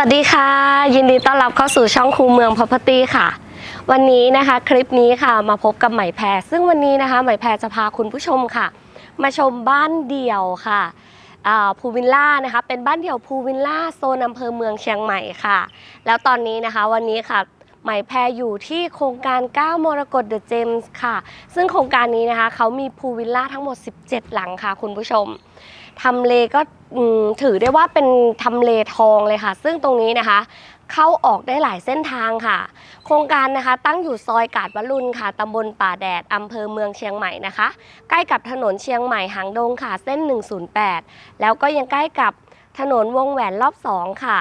วัสดีค่ะ ยินดีต้อนรับเข้าสู่ช่องครูเมือง Property ค่ะ วันนี้นะคะคลิปนี้ค่ะมาพบกับไหมแพรซึ่งวันนี้นะคะไหมแพรจะพาคุณผู้ชมค่ะ มาชมบ้านเดี่ยวค่ะภูวิลล่านะคะเป็นบ้านเดี่ยวภูวิลล่าโซนอำเภอเมืองเชียงใหม่ค่ะ แล้วตอนนี้นะคะวันนี้ค่ะไหมแพรอยู่ที่โครงการ 9 มรกตเดอะเจมส์ค่ะ ซึ่งโครงการนี้นะคะเขามีพูวิลล่าทั้งหมด 17 หลังค่ะ คุณผู้ชม ทำเลก็ถือได้ว่าเป็นทำเลทองเลยค่ะ ซึ่งตรงนี้นะคะ เข้าออกได้หลายเส้นทางค่ะ โครงการนะคะ ตั้งอยู่ซอยกาดวัลุนค่ะตำบลป่าแดดอำเภอเมืองเชียงใหม่นะคะ ใกล้กับถนนเชียงใหม่หางดงค่ะเส้น 108 แล้วก็ยังใกล้กับถนนวงแหวนรอบ2ค่ะ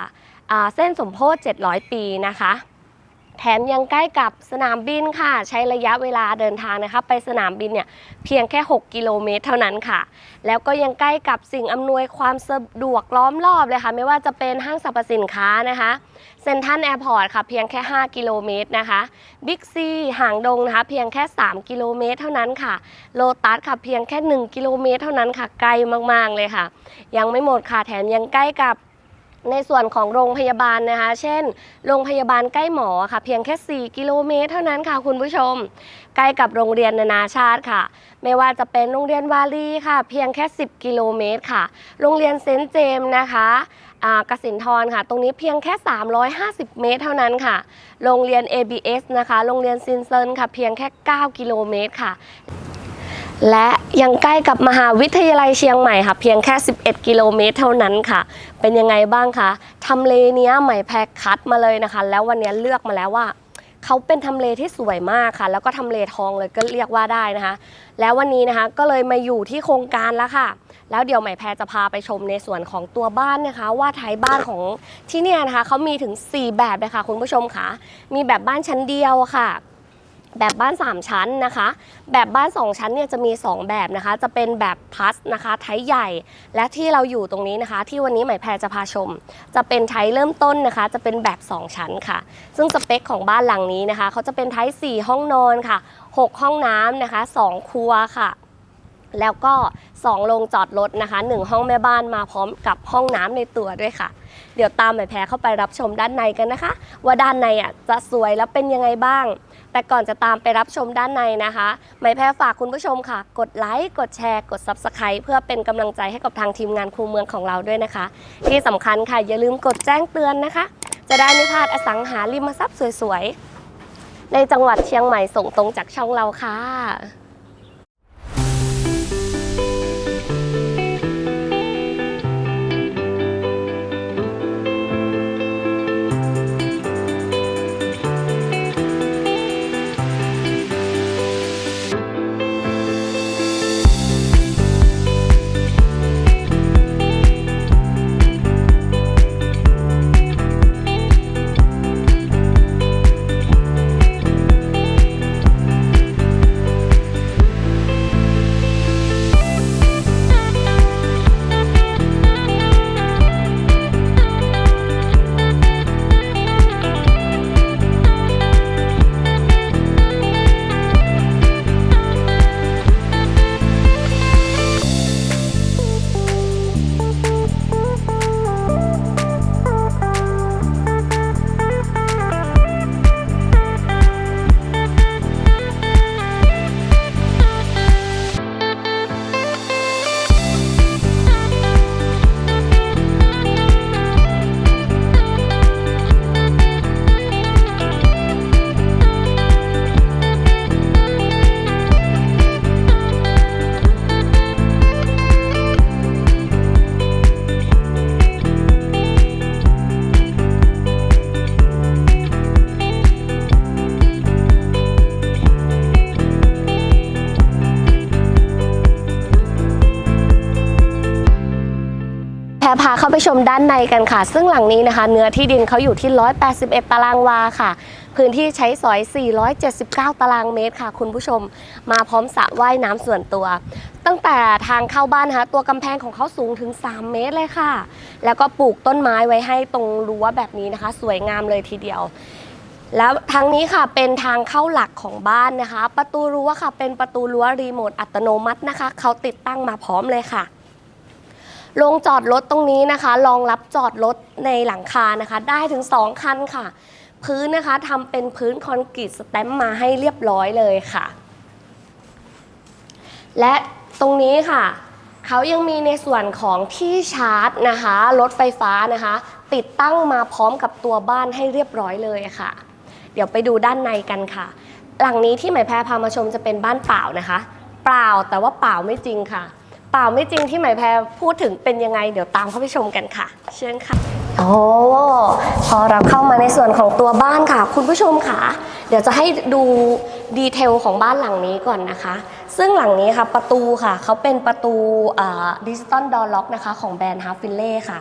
เส้นสมโพธิ700 ปีนะคะ แถมยังใกล้กับสนามบินค่ะ ใช้ระยะเวลาเดินทางนะคะ ไปสนามบินเนี่ยเพียงแค่ 6 กิโลเมตรเท่านั้นค่ะ แล้วก็ยังใกล้กับสิ่งอำนวยความสะดวกล้อมรอบเลยค่ะ ไม่ว่าจะเป็นห้างสรรพสินค้านะคะเซ็นทรัลแอร์พอร์ตค่ะ เพียงแค่ 5 กิโลเมตรนะคะบิ๊กซีหางดงนะคะ เพียงแค่ 3 กิโลเมตรเท่านั้นค่ะโลตัสค่ะเพียงแค่ 1 กิโลเมตรเท่านั้นค่ะไกลมากๆเลยค่ะ ยังไม่หมดค่ะแถมยังใกล้กับ ในส่วนของโรงพยาบาลนะคะ เช่น โรงพยาบาลใกล้หมอค่ะ เพียงแค่ 4 กิโลเมตร เท่านั้นค่ะคุณผู้ชม ใกล้กับโรงเรียนนานาชาติค่ะ ไม่ว่าจะเป็นโรงเรียนวารีค่ะ เพียงแค่ 10 กิโลเมตรค่ะ โรงเรียนเซนต์เจมส์นะคะกสินทรค่ะ ตรงนี้เพียงแค่ 350 เมตร เท่านั้นค่ะ โรงเรียน ABS นะคะ โรงเรียนซินเซินค่ะ เพียงแค่ 9 กิโลเมตรค่ะ และยังใกล้กับมหาวิทยาลัยเชียงใหม่ค่ะ เพียงแค่ 11 กิโลเมตรเท่านั้นค่ะ เป็นยังไงบ้างคะทำเลเนี้ยใหม่แพ็คคัดมาเลยนะคะ แล้ววันนี้เลือกมาแล้วว่าเขาเป็นทำเลที่สวยมากค่ะ แล้วก็ทำเลทองเลยก็เรียกว่าได้นะคะ แล้ววันนี้นะคะก็เลยมาอยู่ที่โครงการแล้วค่ะ แล้วเดี๋ยวใหม่แพรจะพาไปชมในส่วนของตัวบ้านนะคะ ว่าไทยบ้านของที่เนี่ยนะคะเขามีถึง 4 แบบเลยค่ะคุณผู้ชมค่ะมีแบบบ้านชั้นเดียวค่ะ แบบบ้าน 3 ชั้นนะคะ แบบบ้าน 2 ชั้นเนี่ยจะมี 2 แบบนะคะ จะเป็นแบบพลัสนะคะไทยใหญ่ และที่เราอยู่ตรงนี้นะคะ ที่วันนี้ใหม่แพรจะพาชม จะเป็นไทยเริ่มต้นนะคะ จะเป็นแบบ 2 ชั้นค่ะ ซึ่งสเปคของบ้านหลังนี้นะคะเขาจะเป็นไทย4ห้องนอนค่ะ 6 ห้องน้ำนะคะ 2 ครัวค่ะแล้วก็2โรงจอดรถนะคะ 1 ห้องแม่บ้านมาพร้อมกับห้องน้ำในตัวด้วยค่ะ เดี๋ยวตามใหม่แพรเข้าไปรับชมด้านในกันนะคะ ว่าด้านในอะจะสวยแล้วเป็นยังไงบ้าง แต่ก่อนจะตามไปรับชมด้านในนะคะไหมแพ้ฝากคุณผู้ชมค่ะ กดไลค์ กดแชร์ กด Subscribe เพื่อเป็นกำลังใจให้กับทางทีมงานครูเมืองของเราด้วยนะคะ ที่สำคัญค่ะอย่าลืมกดแจ้งเตือนนะคะ จะได้ไม่พลาดอสังหาริมทรัพย์สวยๆ ในจังหวัดเชียงใหม่ส่งตรงจากช่องเราค่ะ เข้าไปชมด้านในกันค่ะ ซึ่งหลังนี้นะคะ เนื้อที่ดินเขาอยู่ที่ 181 ตารางวาค่ะ พื้นที่ใช้สอย 479 ตารางเมตรค่ะ คุณผู้ชม มาพร้อมสระว่ายน้ำส่วนตัว ตั้งแต่ทางเข้าบ้านนะคะตัวกำแพงของเขาสูงถึง 3 เมตรเลยค่ะ แล้วก็ปลูกต้นไม้ไว้ให้ตรงรั้วแบบนี้นะคะ สวยงามเลยทีเดียวแล้วทางนี้ค่ะเป็นทางเข้าหลักของบ้านนะคะ ประตูรั้วค่ะ เป็นประตูรั้วรีโมทอัตโนมัตินะคะ เขาติดตั้งมาพร้อมเลยค่ะ โรงจอดรถตรงนี้นะคะ รองรับจอดรถในหลังคานะคะ ได้ถึง 2 คันค่ะ พื้นนะคะทำเป็นพื้นคอนกรีตสแตมป์มาให้เรียบร้อยเลยค่ะ และตรงนี้ค่ะเขายังมีในส่วนของที่ชาร์จนะคะรถไฟฟ้านะคะ ติดตั้งมาพร้อมกับตัวบ้านให้เรียบร้อยเลยค่ะ เดี๋ยวไปดูด้านในกันค่ะ หลังนี้ที่หมายแพรพามาชมจะเป็นบ้านเปล่านะคะ เปล่าแต่ว่าเปล่าไม่จริงค่ะ ปล่าไม่จริงที่หมายแพรพูดถึงเป็นยังไง เดี๋ยวตามเข้าไปชมกันค่ะ เชิญค่ะโอ้พอเราเข้ามาในส่วนของตัวบ้านค่ะ คุณผู้ชมค่ะ เดี๋ยวจะให้ดูดีเทลของบ้านหลังนี้ก่อนนะคะ ซึ่งหลังนี้ค่ะประตูค่ะเขาเป็นประตูดิจิตอลดอลล็อกนะคะ ของแบรนด์ฮาร์ฟินเล่ค่ะ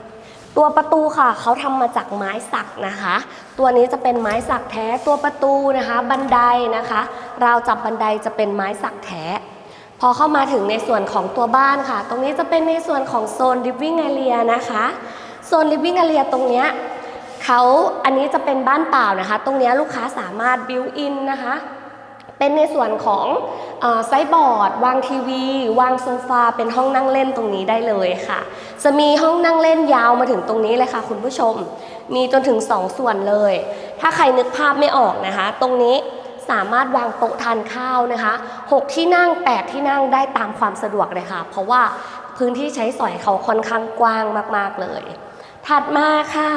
ตัวประตูค่ะเขาทำมาจากไม้สักนะคะ ตัวนี้จะเป็นไม้สักแท้ตัวประตูนะคะ บันไดนะคะ ราวจับบันไดจะเป็นไม้สักแท้ พอเข้ามาถึงในส่วนของตัวบ้านค่ะ ตรงนี้จะเป็นในส่วนของโซน living area นะคะ โซน living area ตรงเนี้ยเขาอันนี้จะเป็นบ้านเปล่านะคะ ตรงนี้ลูกค้าสามารถ built in นะคะ เป็นในส่วนของไซส์บอร์ด วางทีวี วางโซฟา เป็นห้องนั่งเล่นตรงนี้ได้เลยค่ะ จะมีห้องนั่งเล่นยาวมาถึงตรงนี้เลยค่ะ คุณผู้ชม มีจนถึง 2 ส่วนเลย ถ้าใครนึกภาพไม่ออกนะคะ ตรงนี้ สามารถวางโต๊ะทานข้าวนะคะ 6 ที่นั่ง 8 ที่นั่งได้ตามความสะดวกเลยค่ะ เพราะว่าพื้นที่ใช้สอยเขาค่อนข้างกว้างมาก ๆ เลย ถัดมาค่ะ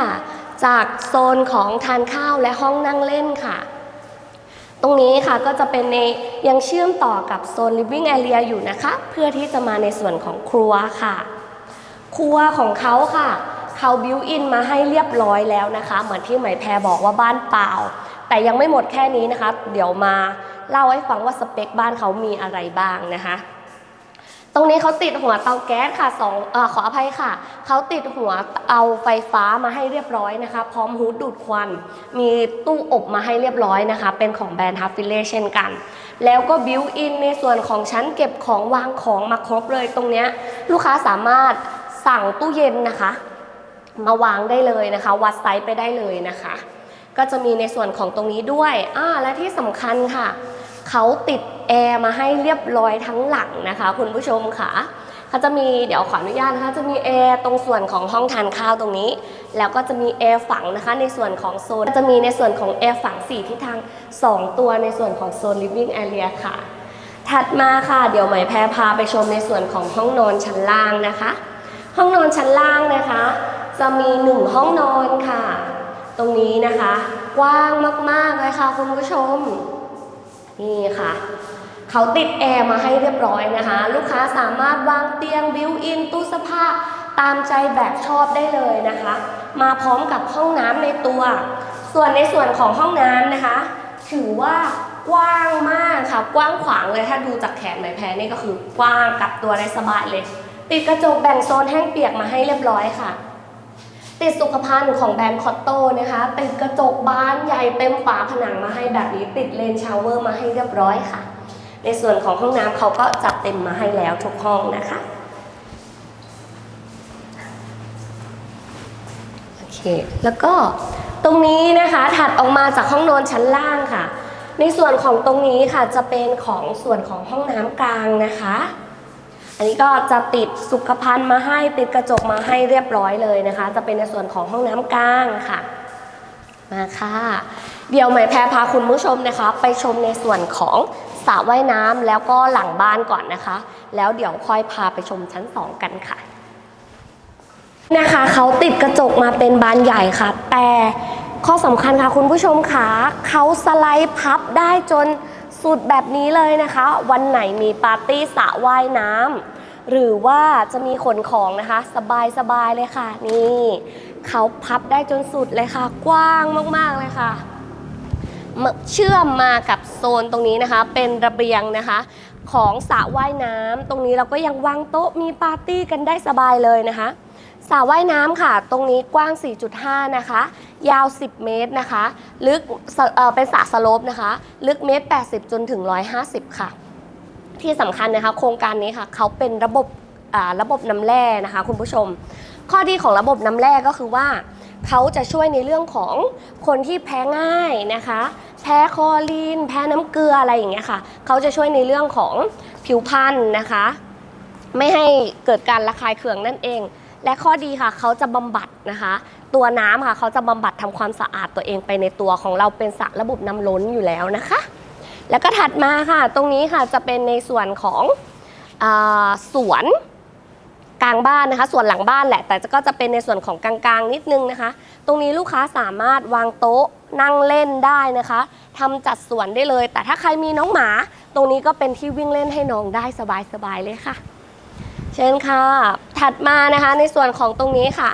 จากโซนของทานข้าวและห้องนั่งเล่นค่ะ ตรงนี้ค่ะก็จะเป็นในยังเชื่อมต่อกับโซน living area อยู่นะคะ เพื่อที่จะมาในส่วนของครัวค่ะ ครัวของเขาค่ะเขาบิวอินมาให้เรียบร้อยแล้วนะคะ เหมือนที่หมายแพรบอกว่าบ้านเปล่า แต่ยังไม่หมดแค่นี้นะคะ เดี๋ยวมาเล่าให้ฟังว่าสเปคบ้านเขามีอะไรบ้างนะคะ ตรงนี้เขาติดหัวเตาแก๊สค่ะสองอขออภัยค่ะ เขาติดหัวเตาไฟฟ้ามาให้เรียบร้อยนะคะ พร้อมฮูดดูดควัน มีตู้อบมาให้เรียบร้อยนะคะ เป็นของแบรนด์ฮัฟฟิเล่เช่นกัน แล้วก็บิวอินในส่วนของชั้นเก็บของวางของมาครบเลยตรงเนี้ยลูกค้าสามารถสั่งตู้เย็นนะคะ มาวางได้เลยนะคะ วัดไซส์ไปได้เลยนะคะ ก็จะมีในส่วนของตรงนี้ด้วยอ่าและที่สำคัญค่ะ เขาติดแอร์มาให้เรียบร้อยทั้งหลังนะคะ คุณผู้ชมค่ะเขาจะมีเดี๋ยวขออนุญาตนะคะจะมีแอร์ตรงส่วนของห้องทานข้าวตรงนี้ แล้วก็จะมีแอร์ฝังนะคะ ในส่วนของโซนจะมีในส่วนของแอร์ฝัง4ทิศทาง 2 ตัวในส่วนของโซน living area ค่ะ ถัดมาค่ะ เดี๋ยวไหมแพรพาไปชมในส่วนของห้องนอนชั้นล่างนะคะ ห้องนอนชั้นล่างนะคะ จะมีหนึ่งห้องนอนค่ะ ตรงนี้นะคะ กว้างมากๆเลยค่ะคุณผู้ชม นี่ค่ะ เขาติดแอร์มาให้เรียบร้อยนะคะ ลูกค้าสามารถวางเตียงบิวอินตู้เสื้อผ้าตามใจแบบชอบได้เลยนะคะ มาพร้อมกับห้องน้ำในตัว ส่วนในส่วนของห้องน้ำนะคะ ถือว่ากว้างมากค่ะ กว้างขวางเลยถ้าดูจากแขนไหมแพรนี่ก็คือกว้างกับตัวได้สบายเลย ติดกระจกแบ่งโซนแห้งเปียกมาให้เรียบร้อยค่ะ ติดสุขภัณฑ์ของแบรนด์คอตโต้นะคะติดกระจกบานใหญ่เต็มฝาผนังมาให้แบบนี้ติดเลนชาวเวอร์มาให้เรียบร้อยค่ะ ในส่วนของห้องน้ำเขาก็จัดเต็มมาให้แล้วทุกห้องนะคะโอเคแล้วก็ตรงนี้นะคะถัดออกมาจากห้องนอนชั้นล่างค่ะ ในส่วนของตรงนี้ค่ะจะเป็นของส่วนของห้องน้ำกลางนะคะ อันนี้ก็จะติดสุขภัณฑ์มาให้ติดกระจกมาให้เรียบร้อยเลยนะคะ จะเป็นในส่วนของห้องน้ำกลางค่ะมาค่ะ เดี๋ยวไหมแพรพาคุณผู้ชมนะคะ ไปชมในส่วนของสระว่ายน้ำแล้วก็หลังบ้านก่อนนะคะ แล้วเดี๋ยวค่อยพาไปชมชั้น2กันค่ะนะคะเขาติดกระจกมาเป็นบานใหญ่ค่ะ แต่ข้อสำคัญค่ะคุณผู้ชมค่ะเขาสไลด์พับได้จน สุดแบบนี้เลยนะคะ วันไหนมีปาร์ตี้สระว่ายน้ำหรือว่าจะมีขนของนะคะ สบายสบายๆเลยค่ะ นี่เขาพับได้จนสุดเลยค่ะ กว้างมากๆเลยค่ะ เชื่อมมากับโซนตรงนี้นะคะ เป็นระเบียงนะคะของสระว่ายน้ำตรงนี้เราก็ยังวางโต๊ะมีปาร์ตี้กันได้สบายเลยนะคะ สระว่ายน้ำค่ะ ตรงนี้กว้าง 4.5 นะคะ ยาว 10 เมตรนะคะ ลึกเเป็นสระสโลปนะคะ ลึกเมตร 80 จนถึง 150 ค่ะ ที่สำคัญนะคะ โครงการนี้ค่ะ เขาเป็นระบบระบบน้ำแร่นะคะ คุณผู้ชม ข้อดีของระบบน้ำแร่ก็คือว่าเขาจะช่วยในเรื่องของคนที่แพ้ง่ายนะคะ แพ้คอรีน แพ้น้ำเกลืออะไรอย่างเงี้ยค่ะ เขาจะช่วยในเรื่องของผิวพรรณนะคะ ไม่ให้เกิดการระคายเคืองนั่นเอง และข้อดีค่ะ เขาจะบำบัดนะคะ ตัวน้ำค่ะ เขาจะบำบัดทำความสะอาดตัวเองไปในตัวของเราเป็นสระระบบน้ำล้นอยู่แล้วนะคะ แล้วก็ถัดมาค่ะ ตรงนี้ค่ะจะเป็นในส่วนของอสวนกลางบ้านนะคะ ส่วนหลังบ้านแหละ แต่ก็จะเป็นในส่วนของกลางๆนิดนึงนะคะ ตรงนี้ลูกค้าสามารถวางโต๊ะนั่งเล่นได้นะคะทำจัดสวนได้เลย แต่ถ้าใครมีน้องหมา ตรงนี้ก็เป็นที่วิ่งเล่นให้น้องได้สบายๆเลยค่ะ เชิญค่ะ ถัดมานะคะในส่วนของตรงนี้ค่ะ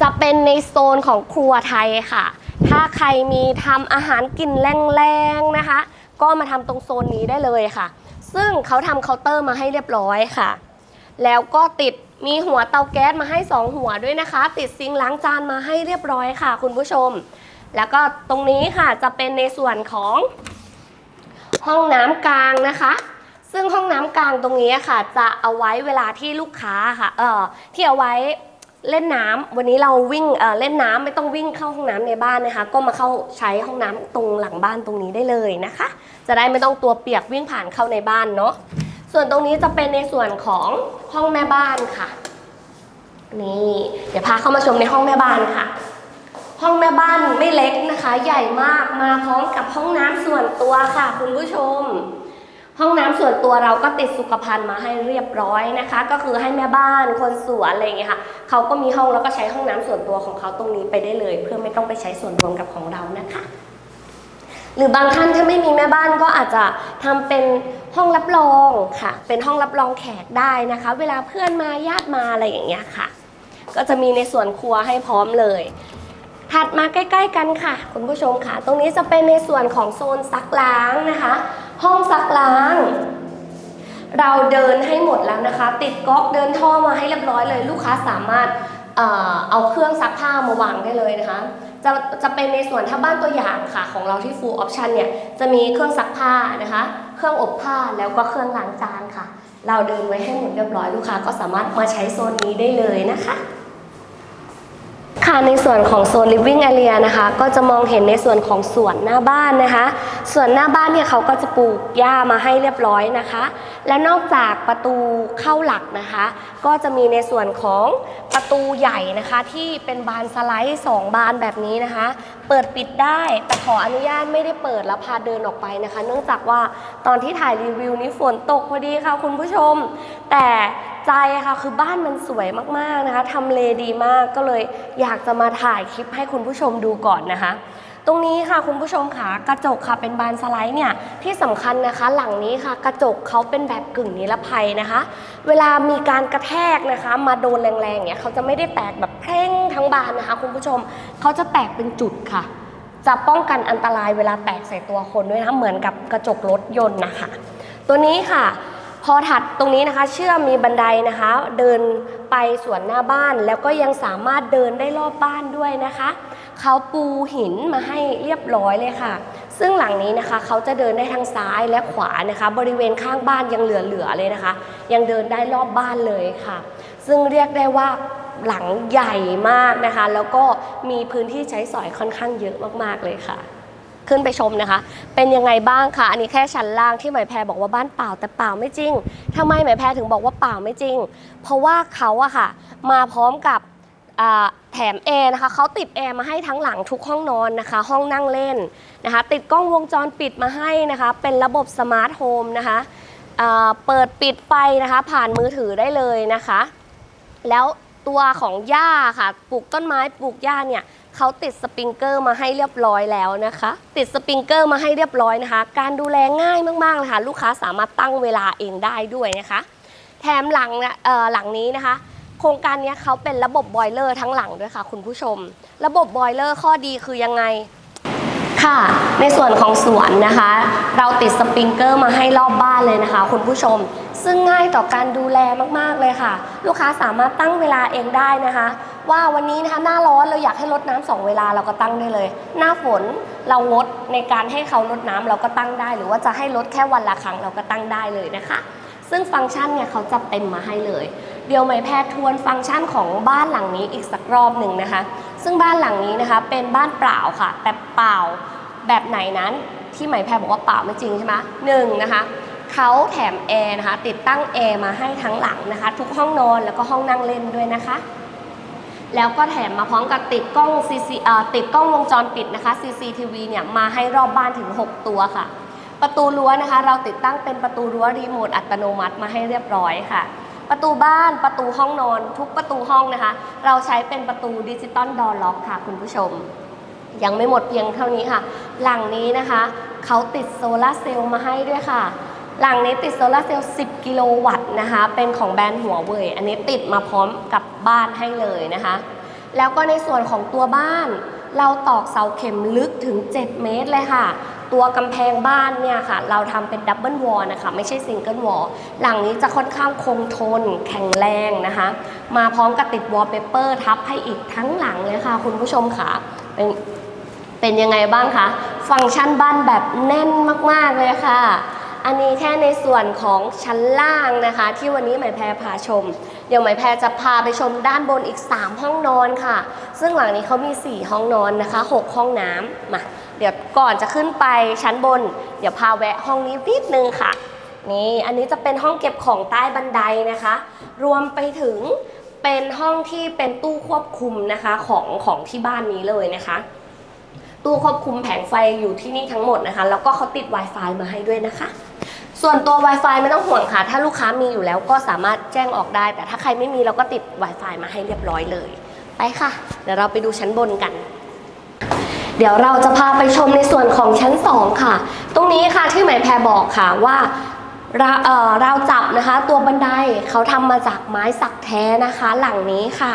จะเป็นในโซนของครัวไทยค่ะ ถ้าใครมีทำอาหารกินแรงๆนะคะ ก็มาทำตรงโซนนี้ได้เลยค่ะ ซึ่งเขาทำเคาน์เตอร์มาให้เรียบร้อยค่ะ แล้วก็ติดมีหัวเตาแก๊สมาให้ 2 หัวด้วยนะคะ ติดซิงล้างจานมาให้เรียบร้อยค่ะ คุณผู้ชม แล้วก็ตรงนี้ค่ะจะเป็นในส่วนของห้องน้ำกลางนะคะ ซึ่งห้องน้ำกลางตรงนี้ค่ะ จะเอาไว้เวลาที่ลูกค้าค่ะเออที่เอาไว้เล่นน้ำวันนี้เราวิ่งเออเล่นน้ำไม่ต้องวิ่งเข้าห้องน้ำในบ้านนะคะ ก็มาเข้าใช้ห้องน้ำตรงหลังบ้านตรงนี้ได้เลยนะคะ จะได้ไม่ต้องตัวเปียกวิ่งผ่านเข้าในบ้านเนาะส่วนตรงนี้จะเป็นในส่วนของห้องแม่บ้านค่ะ นี่เดี๋ยวพาเข้ามาชมในห้องแม่บ้านค่ะ ห้องแม่บ้านไม่เล็กนะคะ ใหญ่มากมาพร้อมกับห้องน้ำส่วนตัวค่ะ คุณผู้ชม ห้องน้ำส่วนตัวเราก็ติดสุขภัณฑ์มาให้เรียบร้อยนะคะ ก็คือให้แม่บ้านคนสวนอะไรอย่างเงี้ยค่ะเขาก็มีห้องแล้วก็ใช้ห้องน้ำส่วนตัวของเขาตรงนี้ไปได้เลย เพื่อไม่ต้องไปใช้ส่วนรวมกับของเรานะคะ หรือบางท่านถ้าไม่มีแม่บ้านก็อาจจะทำเป็นห้องรับรองค่ะ เป็นห้องรับรองแขกได้นะคะ เวลาเพื่อนมาญาติมาอะไรอย่างเงี้ยค่ะ ก็จะมีในส่วนครัวให้พร้อมเลยถัดมาใกล้ ๆ กันค่ะ คุณผู้ชมค่ะ ตรงนี้จะเป็นในส่วนของโซนซักล้างนะคะ ห้องซักล้าง เราเดินให้หมดแล้วนะคะ ติดก๊อกเดินท่อมาให้เรียบร้อยเลย ลูกค้าสามารถเอาเครื่องซักผ้ามาวางได้เลยนะคะ จะจะเป็นในส่วนถ้าบ้านตัวอย่างค่ะ ของเราที่ full option เนี่ย จะมีเครื่องซักผ้านะคะ เครื่องอบผ้าแล้วก็เครื่องล้างจานค่ะ เราเดินไว้ให้หมดเรียบร้อยลูกค้าก็สามารถมาใช้โซนนี้ได้เลยนะคะ ค่ะในส่วนของโซน living area นะคะ ก็จะมองเห็นในส่วนของสวนหน้าบ้านนะคะ ส่วนหน้าบ้านเนี่ยเขาก็จะปลูกหญ้ามาให้เรียบร้อยนะคะ และนอกจากประตูเข้าหลักนะคะ ก็จะมีในส่วนของประตูใหญ่นะคะ ที่เป็นบานสไลด์ 2 บานแบบนี้นะคะ เปิดปิดได้แต่ขออนุญาตไม่ได้เปิดแล้วพาเดินออกไปนะคะ เนื่องจากว่าตอนที่ถ่ายรีวิวนี้ฝนตกพอดีค่ะคุณผู้ชม แต่ใจค่ะคือบ้านมันสวยมากๆนะคะทำเลดีมากก็เลยอยากจะมาถ่ายคลิปให้คุณผู้ชมดูก่อนนะคะ ตรงนี้ค่ะคุณผู้ชมค่ะกระจกค่ะเป็นบานสไลด์เนี่ยที่สำคัญนะคะหลังนี้ค่ะกระจกเขาเป็นแบบกึ่งนิรภัยนะคะ เวลามีการกระแทกนะคะ มาโดนแรงๆเนี่ยเขาจะไม่ได้แตกแบบเพ่งทั้งบานนะคะ คุณผู้ชมเขาจะแตกเป็นจุดค่ะ จะป้องกันอันตรายเวลาแตกใส่ตัวคนด้วยนะเหมือนกับกระจกรถยนต์นะคะ ตัวนี้ค่ะ พอถัดตรงนี้นะคะ เชื่อมมีบันไดนะคะ เดินไปสวนหน้าบ้านแล้วก็ยังสามารถเดินได้รอบบ้านด้วยนะคะเขาปูหินมาให้เรียบร้อยเลยค่ะ ซึ่งหลังนี้นะคะเขาจะเดินได้ทั้งซ้ายและขวานะคะ บริเวณข้างบ้านยังเหลือๆเลยนะคะ ยังเดินได้รอบบ้านเลยค่ะ ซึ่งเรียกได้ว่าหลังใหญ่มากนะคะ แล้วก็มีพื้นที่ใช้สอยค่อนข้างเยอะมากๆเลยค่ะ ขึ้นไปชมนะคะ เป็นยังไงบ้างคะอันนี้แค่ชั้นล่างที่หมายแพรบอกว่าบ้านเปล่าแต่เปล่าไม่จริงทำไมหมายแพรถึงบอกว่าเปล่าไม่จริง เพราะว่าเขาอะค่ะ มาพร้อมกับแถมแอร์นะคะเขาติดแอร์มาให้ทั้งหลังทุกห้องนอนนะคะ ห้องนั่งเล่นนะคะ ติดกล้องวงจรปิดมาให้นะคะ เป็นระบบสมาร์ทโฮมนะคะเปิดปิดไฟนะคะ ผ่านมือถือได้เลยนะคะ แล้วตัวของหญ้าค่ะปลูกต้นไม้ปลูกหญ้าเนี่ย เขาติดสปริงเกอร์มาให้เรียบร้อยแล้วนะคะ ติดสปริงเกอร์มาให้เรียบร้อยนะคะ การดูแลง่ายมากๆเลยค่ะลูกค้าสามารถตั้งเวลาเองได้ด้วยนะคะ แถมหลังนะเอ่อหลังนี้นะคะ โครงการนี้เขาเป็นระบบบอยเลอร์ทั้งหลังด้วยค่ะ คุณผู้ชม ระบบบอยเลอร์ข้อดีคือยังไง ค่ะ ในส่วนของสวนนะคะ เราติดสปริงเกอร์มาให้รอบบ้านเลยนะคะ คุณผู้ชม ซึ่งง่ายต่อการดูแลมากๆเลยค่ะ ลูกค้าสามารถตั้งเวลาเองได้นะคะ ว่าวันนี้นะคะหน้าร้อนเราอยากให้ลดน้ำสองเวลาเราก็ตั้งได้เลย หน้าฝนเรางดในการให้เขาลดน้ำเราก็ตั้งได้ หรือว่าจะให้ลดแค่วันละครั้งเราก็ตั้งได้เลยนะคะ ซึ่งฟังก์ชันเนี่ยเขาจะเต็มมาให้เลยเดี๋ยวไหมแพทย์ทวนฟังก์ชันของบ้านหลังนี้อีกสักรอบหนึ่งนะคะ ซึ่งบ้านหลังนี้นะคะเป็นบ้านเปล่าค่ะ แต่เปล่า แบบไหนนั้นที่ไหมแพรบอกว่าเปล่าไม่จริงใช่ไหมหนึ่งนะคะเขาแถมแอร์นะคะติดตั้งแอร์มาให้ทั้งหลังนะคะ ทุกห้องนอนแล้วก็ห้องนั่งเล่นด้วยนะคะ แล้วก็แถมมาพร้อมกับติดกล้อง CC เอ่อติดกล้องวงจรปิดนะคะ CCTV เนี่ยมาให้รอบบ้านถึง 6 ตัวค่ะ ประตูรั้วนะคะ เราติดตั้งเป็นประตูรั้วรีโมทอัตโนมัติมาให้เรียบร้อยค่ะประตูบ้านประตูห้องนอน ทุกประตูห้องนะคะ เราใช้เป็นประตูดิจิตอลดอล็อกค่ะ คุณผู้ชม ยังไม่หมดเพียงเท่านี้ค่ะ หลังนี้นะคะเขาติดโซลาเซลล์มาให้ด้วยค่ะ หลังนี้ติดโซลาเซลล์ 10 กิโลวัตต์นะคะ เป็นของแบรนด์หัวเว่ย อันนี้ติดมาพร้อมกับบ้านให้เลยนะคะ แล้วก็ในส่วนของตัวบ้าน เราตอกเสาเข็มลึกถึง 7 เมตรเลยค่ะ ตัวกำแพงบ้านเนี่ยค่ะ เราทำเป็นดับเบิลวอลนะคะ ไม่ใช่ซิงเกิลวอลหลังนี้จะค่อนข้างคงทน แข็งแรงนะคะ มาพร้อมกับติดวอลเปเปอร์ทับให้อีกทั้งหลังเลยค่ะ คุณผู้ชมค่ะ เป็น เป็นยังไงบ้างคะ ฟังก์ชันบ้านแบบแน่นมากๆเลยค่ะ อันนี้แค่ในส่วนของชั้นล่างนะคะ ที่วันนี้หมายแพรพาชม เดี๋ยวหมายแพรจะพาไปชมด้านบนอีก 3 ห้องนอนค่ะ ซึ่งหลังนี้เขามี 4 ห้องนอนนะคะ 6 ห้องน้ำมาเดี๋ยวก่อนจะขึ้นไปชั้นบน เดี๋ยวพาแวะห้องนี้นิดนึงค่ะนี่อันนี้จะเป็นห้องเก็บของใต้บันไดนะคะ รวมไปถึงเป็นห้องที่เป็นตู้ควบคุมนะคะของของที่บ้านนี้เลยนะคะ ตู้ควบคุมแผงไฟอยู่ที่นี่ทั้งหมดนะคะ แล้วก็เขาติด Wi-Fi มาให้ด้วยนะคะ ส่วนตัว Wi-Fi ไม่ต้องห่วงค่ะ ถ้าลูกค้ามีอยู่แล้วก็สามารถแจ้งออกได้ แต่ถ้าใครไม่มีเราก็ติด Wi-Fi มาให้เรียบร้อยเลย ไปค่ะ เดี๋ยวเราไปดูชั้นบนกัน เดี๋ยวเราจะพาไปชมในส่วนของชั้น 2 ค่ะ ตรงนี้ค่ะที่หมายแพรบอกค่ะว่าราเราวจับนะคะ ตัวบันไดเขาทำมาจากไม้สักแท้นะคะ หลังนี้ค่ะ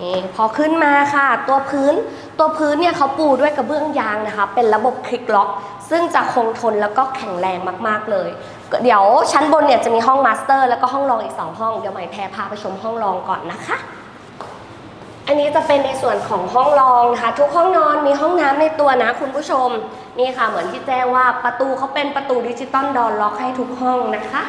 นี่พอขึ้นมาค่ะ ตัวพื้นตัวพื้นเนี่ยเขาปูด้วยกระเบื้องยางนะคะ เป็นระบบคลิกล็อก ซึ่งจะคงทนแล้วก็แข็งแรงมากๆเลย เดี๋ยวชั้นบนเนี่ยจะมีห้องมาสเตอร์ แล้วก็ห้องรองอีก 2 ห้อง เดี๋ยวใหม่แพรพาไปชมห้องรองก่อนนะคะ อันนี้จะเป็นในส่วนของห้องรองนะคะทุกห้องนอนมีห้องน้ำในตัวนะคุณผู้ชมนี่ค่ะเหมือนที่แจ้งว่าประตูเขาเป็นประตูดิจิตอลดอล็อกให้ทุกห้องนะคะ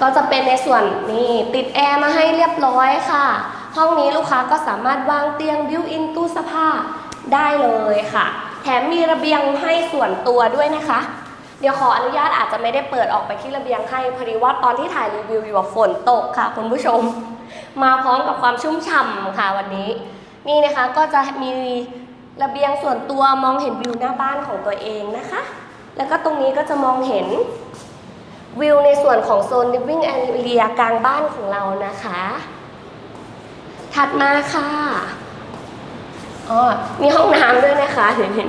ก็จะเป็นในส่วนนี่ติดแอร์มาให้เรียบร้อยค่ะ ห้องนี้ลูกค้าก็สามารถวางเตียงบิวอินตู้เสื้อผ้าได้เลยค่ะ แถมมีระเบียงให้ส่วนตัวด้วยนะคะ เดี๋ยวขออนุญาตอาจจะไม่ได้เปิดออกไปที่ระเบียงให้พอดีว่าตอนที่ถ่ายรีวิวอยู่ฝนตกค่ะ คุณผู้ชม มาพร้อมกับความชุ่มฉ่ำค่ะวันนี้ นี่นะคะก็จะมีระเบียงส่วนตัวมองเห็นวิวหน้าบ้านของตัวเองนะคะ แล้วก็ตรงนี้ก็จะมองเห็นวิวในส่วนของโซน living area กลางบ้านของเรานะคะ ถัดมาค่ะอ๋อมีห้องน้ำด้วยนะคะเห็นเห็น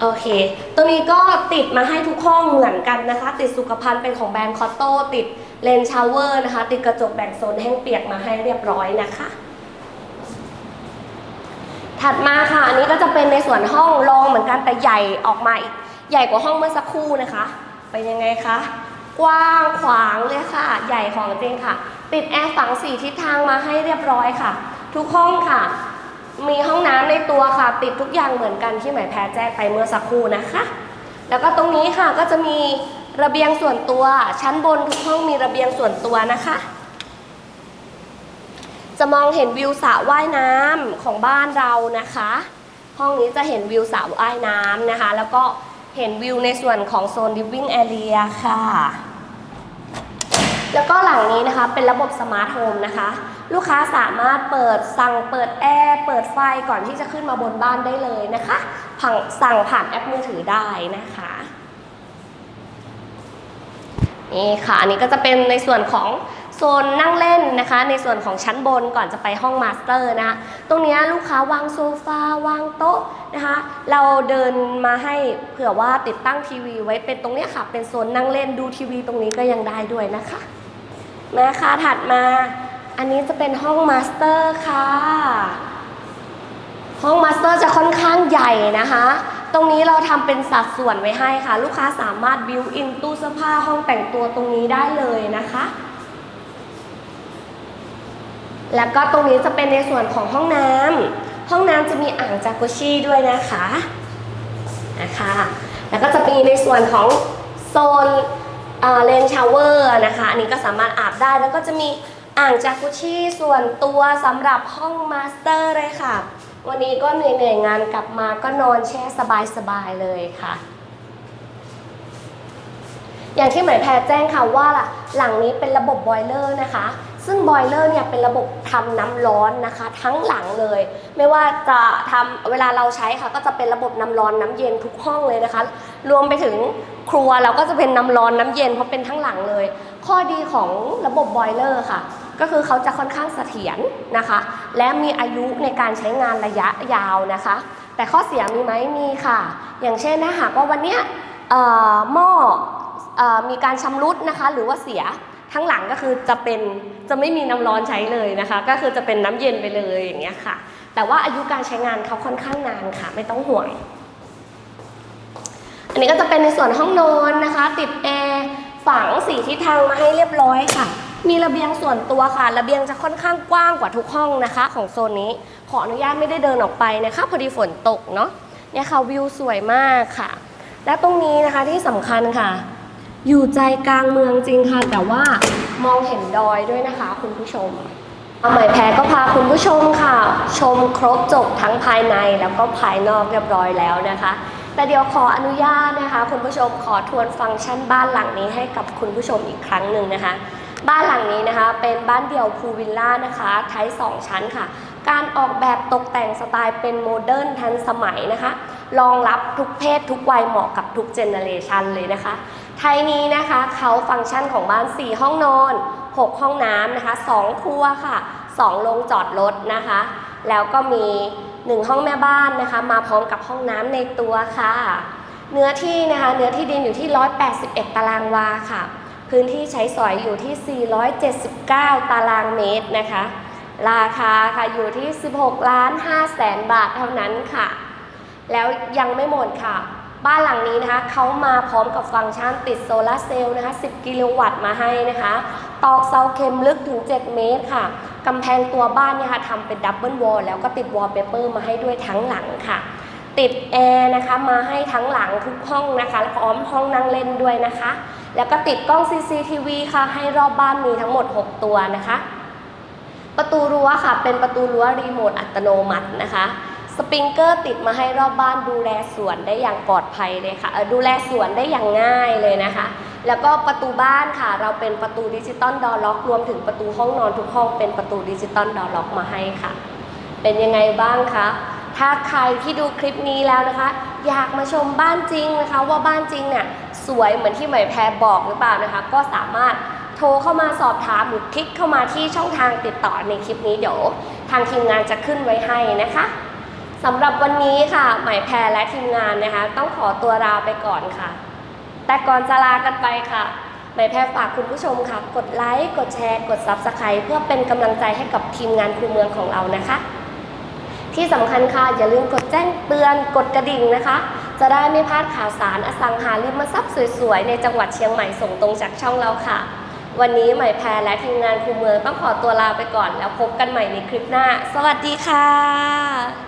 โอเคตรงนี้ก็ติดมาให้ทุกห้องเหมือนกันนะคะ ติดสุขภัณฑ์เป็นของแบรนด์คอตโต้ติดเลนชาวเวอร์นะคะ ติดกระจกแบ่งโซนแห้งเปียกมาให้เรียบร้อยนะคะ ถัดมาค่ะ อันนี้ก็จะเป็นในส่วนห้องรองเหมือนกันแต่ใหญ่ออกมาอีก ใหญ่กว่าห้องเมื่อสักครู่นะคะ เป็นยังไงคะ กว้างขวางเลยค่ะ ใหญ่ของจริงค่ะ ติดแอร์ฝังสี่ทิศทางมาให้เรียบร้อยค่ะ ทุกห้องค่ะ มีห้องน้ำในตัวค่ะ ติดทุกอย่างเหมือนกันที่หมายแพรแจ้งไปเมื่อสักครู่นะคะ แล้วก็ตรงนี้ค่ะก็จะมีระเบียงส่วนตัว ชั้นบนทุกห้องมีระเบียงส่วนตัวนะคะ จะมองเห็นวิวสระว่ายน้ำของบ้านเรานะคะ ห้องนี้จะเห็นวิวสระว่ายน้ำนะคะ แล้วก็เห็นวิวในส่วนของโซน living area ค่ะ แล้วก็หลังนี้นะคะเป็นระบบสมาร์ทโฮมนะคะ ลูกค้าสามารถเปิดสั่งเปิดแอร์เปิดไฟก่อนที่จะขึ้นมาบนบ้านได้เลยนะคะผ่านสั่งผ่านแอปมือถือได้นะคะนี่ค่ะอันนี้ก็จะเป็นในส่วนของโซนนั่งเล่นนะคะ ในส่วนของชั้นบนก่อนจะไปห้องมาสเตอร์นะ ตรงนี้ลูกค้าวางโซฟาวางโต๊ะนะคะ เราเดินมาให้เผื่อว่าติดตั้งทีวีไว้เป็นตรงนี้ค่ะ เป็นโซนนั่งเล่นดูทีวีตรงนี้ก็ยังได้ด้วยนะคะมาค่ะถัดมา อันนี้จะเป็นห้องมาสเตอร์ค่ะ ห้องมาสเตอร์จะค่อนข้างใหญ่นะคะ ตรงนี้เราทำเป็นสัดส่วนไว้ให้ค่ะ ลูกค้าสามารถบิวอินตู้เสื้อผ้าห้องแต่งตัวตรงนี้ได้เลยนะคะ แล้วก็ตรงนี้จะเป็นในส่วนของห้องน้ำห้องน้ำจะมีอ่างจากุชิด้วยนะคะนะคะแล้วก็จะมีในส่วนของโซนเลนชาวเวอร์นะคะ อันนี้ก็สามารถอาบได้แล้วก็จะมี อ่างจากุชิส่วนตัวสำหรับห้องมาสเตอร์เลยค่ะ วันนี้ก็เหนื่อยๆงานกลับมาก็นอนแช่สบายๆเลยค่ะ อย่างที่หมายแพรแจ้งค่ะว่าหลังนี้เป็นระบบบอยเลอร์นะคะ ซึ่งบอยเลอร์เนี่ยเป็นระบบทำน้ำร้อนนะคะ ทั้งหลังเลย ไม่ว่าจะทำเวลาเราใช้ค่ะ ก็จะเป็นระบบน้ำร้อนน้ำเย็นทุกห้องเลยนะคะ รวมไปถึงครัวเราก็จะเป็นน้ำร้อนน้ำเย็นเพราะเป็นทั้งหลังเลย ข้อดีของระบบบอยเลอร์ค่ะ ก็คือเขาจะค่อนข้างเสถียรนะคะ และมีอายุในการใช้งานระยะยาวนะคะ แต่ข้อเสียมีไหมมีค่ะ อย่างเช่นถ้าหากว่าวันนี้หม้ออมีการชำรุดนะคะ หรือว่าเสียทั้งหลังก็คือจะเป็นจะไม่มีน้ำร้อนใช้เลยนะคะ ก็คือจะเป็นน้ำเย็นไปเลยอย่างเงี้ยค่ะ แต่ว่าอายุการใช้งานเขาค่อนข้างนานค่ะ ไม่ต้องห่วง อันนี้ก็จะเป็นในส่วนห้องนอนนะคะ ติดแอร์ฝังสีทิศทางมาให้เรียบร้อยค่ะ มีระเบียงส่วนตัวค่ะ ระเบียงจะค่อนข้างกว้างกว่าทุกห้องนะคะ ของโซนนี้ ขออนุญาตไม่ได้เดินออกไปนะคะ พอดีฝนตกเนาะ เนี่ยค่ะวิวสวยมากค่ะ และตรงนี้นะคะที่สำคัญค่ะ อยู่ใจกลางเมืองจริงค่ะ แต่ว่ามองเห็นดอยด้วยนะคะ คุณผู้ชมอาใหม่แพรก็พาคุณผู้ชมค่ะ ชมครบจบทั้งภายในแล้วก็ภายนอกเรียบร้อยแล้วนะคะ แต่เดี๋ยวขออนุญาตนะคะ คุณผู้ชมขอทวนฟังก์ชันบ้านหลังนี้ให้กับคุณผู้ชมอีกครั้งหนึ่งนะคะ บ้านหลังนี้นะคะ เป็นบ้านเดี่ยวพูลวิลล่านะคะไทยสองชั้นค่ะ การออกแบบตกแต่งสไตล์เป็นโมเดิร์นทันสมัยนะคะรองรับทุกเพศทุกวัยเหมาะกับทุกเจเนอเรชันเลยนะคะ ไทยนี้นะคะเขาฟังก์ชันของบ้าน 4 ห้องนอน 6 ห้องน้ำนะคะ 2 ครัวค่ะ 2 โรงจอดรถนะคะ แล้วก็มี 1 ห้องแม่บ้านนะคะ มาพร้อมกับห้องน้ำในตัวค่ะ เนื้อที่นะคะ เนื้อที่ดินอยู่ที่ 181 ตารางวาค่ะ พื้นที่ใช้สอยอยู่ที่ 479 ตารางเมตรนะคะ ราคาค่ะอยู่ที่ 16 ล้าน5แสนบาทเท่านั้นค่ะ แล้วยังไม่หมดค่ะ บ้านหลังนี้นะคะเขามาพร้อมกับฟังก์ชันติดโซลาร์เซลล์นะคะ 10 กิโลวัตต์มาให้นะคะ ตอกเสาเข็มลึกถึง 7 เมตรค่ะกำแพงตัวบ้านเนี่ยค่ะทำเป็นดับเบิลวอลแล้วก็ติดวอลเปเปอร์มาให้ด้วยทั้งหลังค่ะ ติดแอร์นะคะมาให้ทั้งหลังทุกห้องนะคะพร้อมห้องนั่งเล่นด้วยนะคะ แล้วก็ติดกล้อง CCTV ค่ะ ให้รอบบ้านมีทั้งหมด 6 ตัวนะคะ ประตูรั้วค่ะ เป็นประตูรั้วรีโมทอัตโนมัตินะคะสปริงเกอร์ติดมาให้รอบบ้านดูแลสวนได้อย่างปลอดภัยเลยค่ะดูแลสวนได้อย่างง่ายเลยนะคะ แล้วก็ประตูบ้านค่ะ เราเป็นประตูดิจิตอลดอล็อกรวมถึงประตูห้องนอนทุกห้องเป็นประตูดิจิตอลดอล็อกมาให้ค่ะ เป็นยังไงบ้างคะ ถ้าใครที่ดูคลิปนี้แล้วนะคะ อยากมาชมบ้านจริงนะคะ ว่าบ้านจริงเนี่ยสวยเหมือนที่หมายแพรบอกหรือเปล่านะคะ ก็สามารถโทรเข้ามาสอบถามหรือคลิกเข้ามาที่ช่องทางติดต่อในคลิปนี้เดี๋ยวทางทีมงานจะขึ้นไว้ให้นะคะสำหรับวันนี้ค่ะ หมายแพรและทีมงานนะคะ ต้องขอตัวลาไปก่อนค่ะ แต่ก่อนจะลากันไปค่ะหมายแพรฝากคุณผู้ชมค่ะ กดไลค์ กดแชร์ กด Subscribe เพื่อเป็นกำลังใจให้กับทีมงานคูเมืองของเรานะคะ ที่สำคัญค่ะอย่าลืมกดแจ้งเตือนกดกระดิ่งนะคะ จะได้ไม่พลาดข่าวสารอสังหาริมทรัพย์สวยๆ ในจังหวัดเชียงใหม่ส่งตรงจากช่องเราค่ะ วันนี้ใหม่แพรและทีมงานคูเมืองต้องขอตัวลาไปก่อน แล้วพบกันใหม่ในคลิปหน้า สวัสดีค่ะ